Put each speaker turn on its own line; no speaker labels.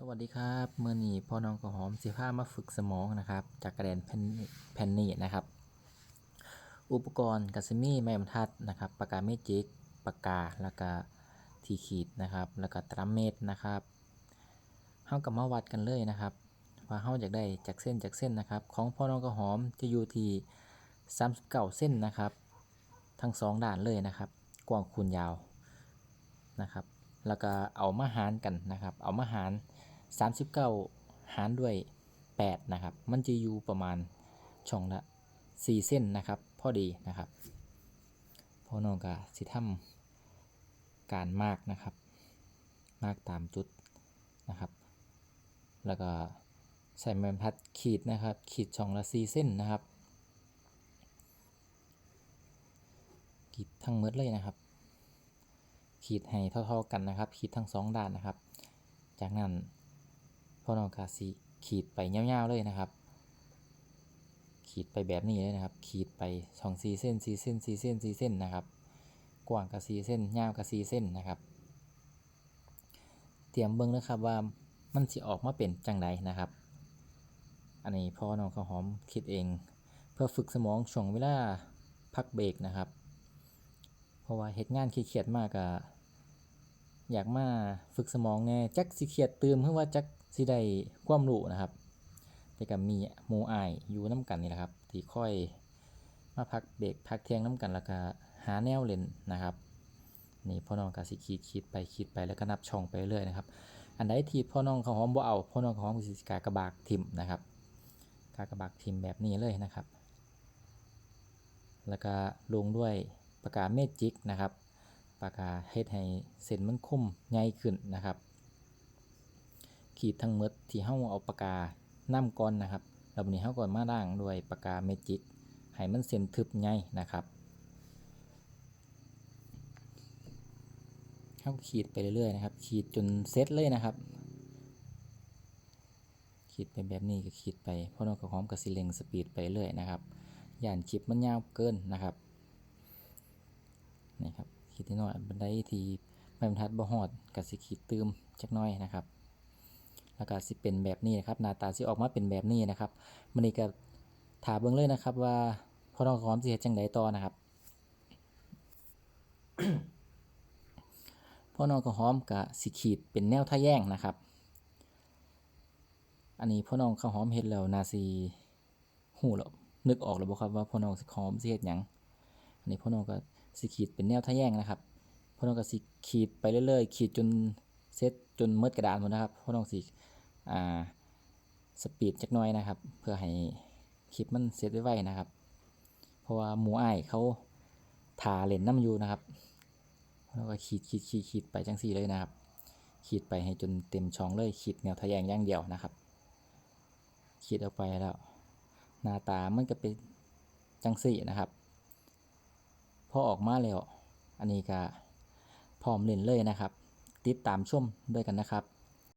สวัสดีครับเมื่อนี้พ่อน้องกระหอมสิพามาฝึกสมองนะครับ จากกระแดนแผ่นแผ่นนี้นะครับ อุปกรณ์กัสมี่ไม้บรรทัดนะครับปากกาเมจิกปากกาแล้วก็ทีขีดนะครับ แล้วก็ตรัมเมตรนะครับเฮากับมาวัดกันเลยนะครับว่าเฮาอยากได้จากเส้นจากเส้นนะครับ ของพ่อน้องกระหอมจะอยู่ที่39เส้นนะครับ ทั้งสองด้านเลยนะครับ กว้างคูณยาวนะครับ แล้วก็เอามาหารกันนะครับ เอามาหาร 39 หารด้วย 8 นะครับ มันจะอยู่ประมาณช่องละ 4 เส้นนะครับ พอดีนะครับพอน้องก็สิทำการมากนะครับ มากตามจุดนะครับ แล้วก็ใส่ไม้บรรทัดขีดนะครับ ขีดช่องละ 4 เส้นนะครับขีดทั้งหมดเลยนะครับ ขีดให้เท่าๆกันนะครับ ขีดทั้งสองด้านนะครับ จากนั้นพ่อน้องกาสีขีดไปยาวๆเลยนะครับ ขีดไปแบบนี้เลยนะครับ ขีดไปช่องสีเส้นสีเส้นสีเส้นสีเส้นนะครับ กว้างกับสีเส้นยาวกับสีเส้นนะครับ เตรียมเบิ้งนะครับว่ามันสิออกมาเป็นจังไดนะครับ อันนี้พ่อน้องข้าวหอมคิดเอง เพื่อฝึกสมองช่วงเวลาพักเบรกนะครับ เพราะว่าเหตุงานเครียดมากอะ อยากมาฝึกสมองแน่จักสิเครียดตื่มเพื่อว่าจักสิได้ความรู้นะครับ แต่ก็มีหมูอ้ายอยู่น้กันนี่แหละครับที่ค่อยมาพักเบรกพักเที่ยงน้กันแล้วก็หาแนวเล่นนะครับนี่พ่อน้องก็สิขีดขีดไปขีดไปแล้วก็นับช่องไปเรื่อยนะครับ อันใดที่พ่อน้องเขาหอมบ่เอาพ่อน้องเขาหอมกสิกากระบากทิมนะครับกากระบากทิมแบบนี้เลยนะครับ แล้วก็ลงด้วยปากกาเมจิกนะครับากกาเฮ็ดให้เส้นมันคมใหญ่ขึ้นนะครับ ขีดทั้งหมดที่เฮาเอาปากกานํก่อนนะครับแล้วนี้เฮาก็มาด่างด้วยปากกาเมจิกให้มันเส้นทึบใหญ่นะครับเฮาขีดไปเรื่อยๆนะครับ ขีดจนเสร็จเลยนะครับ ขีดไปแบบนี้ก็ขีดไปเพราะน้องกระหอมกับสิเล็งสปีดไปเรื่อยนะครับย่านคลิปมันยาวเกินนะครับ นิดหน่อยบันไดที่ไม้บรรทัดบ่ฮอดกับสิขีดตืมจักน้อยนะครับแล้วก็สิเป็นแบบนี้นะครับหน้าตาสิออกมาเป็นแบบนี้นะครับมันนี้ก็ถามเบิ่งเลยนะครับ ว่าพ่อน้องพร้อมสิเฮ็ดจังไดต่อนะครับพ่อน้องก็หอมกับสิขีดเป็นแนวทะแยงนะครับ อันนี้พ่อน้องข้าวหอมเฮ็ดแล้วนาซีหูแล้วนึกออกแล้วบ่ครับว่าพ่อน้องสิหอมสิเฮ็ดหยังอันนี้พ่อน้องก็ สิขีดเป็นแนวทะแยงนะครับพ่อน้องก็สิขีดไปเรื่อยๆ ขีดจนเสร็จจนหมดกระดานหมดนะครับพ่อน้องสิอ่าสปีดจักน่อยนะครับ เพื่อให้คลิปมันเสร็จไวๆนะครับ เพราะว่าหมูอ้ายเขาทาเล่นน้ำอยู่นะครับพ่อน้องก็ขีดขีดขีดขีดไปจังสี่เลยนะครับ ขีดไปให้จนเต็มช่องเลยขีดแนวทะแยงย่างเดียวนะครับ ขีดออกไปแล้ว หน้าตามันก็เป็นจังสี่นะครับ อออกมาแล้ว อันนี้ก็พร้อมเล่นเลยนะครับ ติดตามชมด้วยกันนะครับ